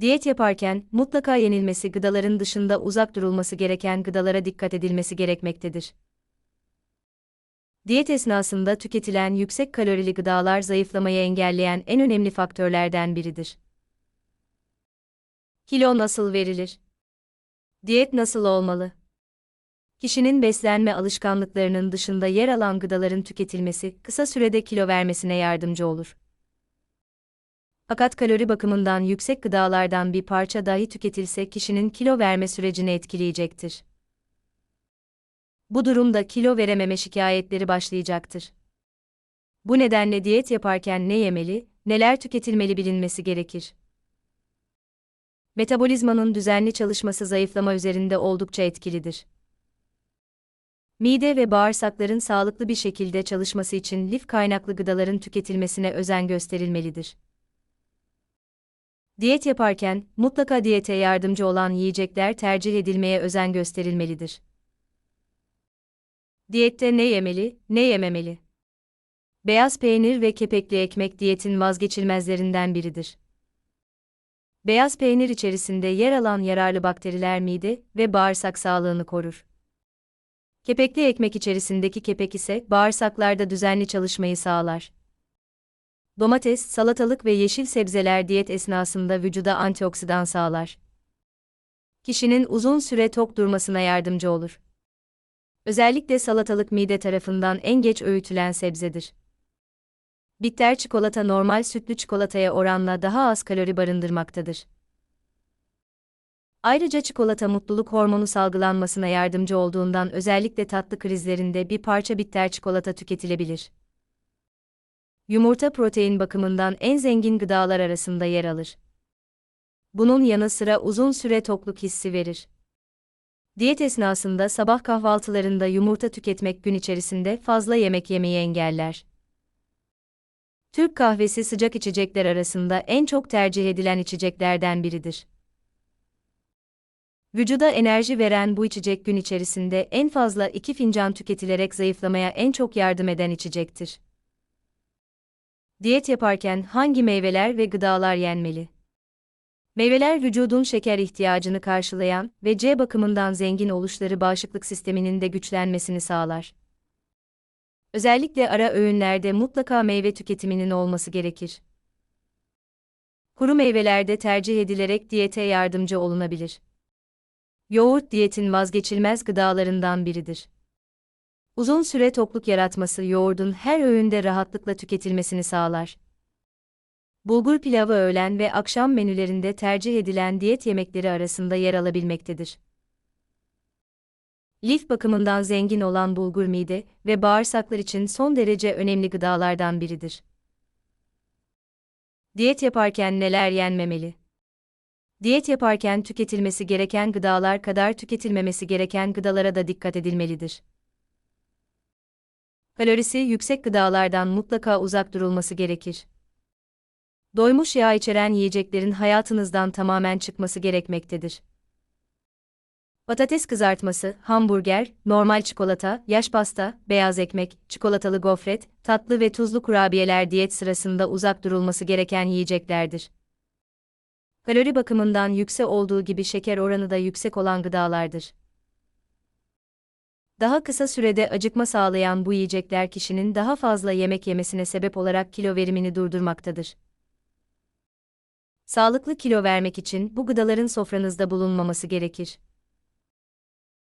Diyet yaparken mutlaka yenilmesi gıdaların dışında uzak durulması gereken gıdalara dikkat edilmesi gerekmektedir. Diyet esnasında tüketilen yüksek kalorili gıdalar zayıflamayı engelleyen en önemli faktörlerden biridir. Kilo nasıl verilir? Diyet nasıl olmalı? Kişinin beslenme alışkanlıklarının dışında yer alan gıdaların tüketilmesi kısa sürede kilo vermesine yardımcı olur. Fakat kalori bakımından yüksek gıdalardan bir parça dahi tüketilse kişinin kilo verme sürecini etkileyecektir. Bu durumda kilo verememe şikayetleri başlayacaktır. Bu nedenle diyet yaparken ne yemeli, neler tüketilmeli bilinmesi gerekir. Metabolizmanın düzenli çalışması zayıflama üzerinde oldukça etkilidir. Mide ve bağırsakların sağlıklı bir şekilde çalışması için lif kaynaklı gıdaların tüketilmesine özen gösterilmelidir. Diyet yaparken mutlaka diyete yardımcı olan yiyecekler tercih edilmeye özen gösterilmelidir. Diyette ne yemeli, ne yememeli? Beyaz peynir ve kepekli ekmek diyetin vazgeçilmezlerinden biridir. Beyaz peynir içerisinde yer alan yararlı bakteriler mide ve bağırsak sağlığını korur. Kepekli ekmek içerisindeki kepek ise bağırsaklarda düzenli çalışmayı sağlar. Domates, salatalık ve yeşil sebzeler diyet esnasında vücuda antioksidan sağlar. Kişinin uzun süre tok durmasına yardımcı olur. Özellikle salatalık mide tarafından en geç öğütülen sebzedir. Bitter çikolata normal sütlü çikolataya oranla daha az kalori barındırmaktadır. Ayrıca çikolata mutluluk hormonu salgılanmasına yardımcı olduğundan özellikle tatlı krizlerinde bir parça bitter çikolata tüketilebilir. Yumurta protein bakımından en zengin gıdalar arasında yer alır. Bunun yanı sıra uzun süre tokluk hissi verir. Diyet esnasında sabah kahvaltılarında yumurta tüketmek gün içerisinde fazla yemek yemeyi engeller. Türk kahvesi sıcak içecekler arasında en çok tercih edilen içeceklerden biridir. Vücuda enerji veren bu içecek gün içerisinde en fazla 2 fincan tüketilerek zayıflamaya en çok yardım eden içecektir. Diyet yaparken hangi meyveler ve gıdalar yenmeli? Meyveler vücudun şeker ihtiyacını karşılayan ve C bakımından zengin oluşları bağışıklık sisteminin de güçlenmesini sağlar. Özellikle ara öğünlerde mutlaka meyve tüketiminin olması gerekir. Kuru meyvelerde tercih edilerek diyete yardımcı olunabilir. Yoğurt diyetin vazgeçilmez gıdalarından biridir. Uzun süre tokluk yaratması yoğurdun her öğünde rahatlıkla tüketilmesini sağlar. Bulgur pilavı öğlen ve akşam menülerinde tercih edilen diyet yemekleri arasında yer alabilmektedir. Lif bakımından zengin olan bulgur mide ve bağırsaklar için son derece önemli gıdalardan biridir. Diyet yaparken neler yenmemeli? Diyet yaparken tüketilmesi gereken gıdalar kadar tüketilmemesi gereken gıdalara da dikkat edilmelidir. Kalorisi yüksek gıdalardan mutlaka uzak durulması gerekir. Doymuş yağ içeren yiyeceklerin hayatınızdan tamamen çıkması gerekmektedir. Patates kızartması, hamburger, normal çikolata, yaş pasta, beyaz ekmek, çikolatalı gofret, tatlı ve tuzlu kurabiyeler diyet sırasında uzak durulması gereken yiyeceklerdir. Kalori bakımından yüksek olduğu gibi şeker oranı da yüksek olan gıdalardır. Daha kısa sürede acıkma sağlayan bu yiyecekler kişinin daha fazla yemek yemesine sebep olarak kilo verimini durdurmaktadır. Sağlıklı kilo vermek için bu gıdaların sofranızda bulunmaması gerekir.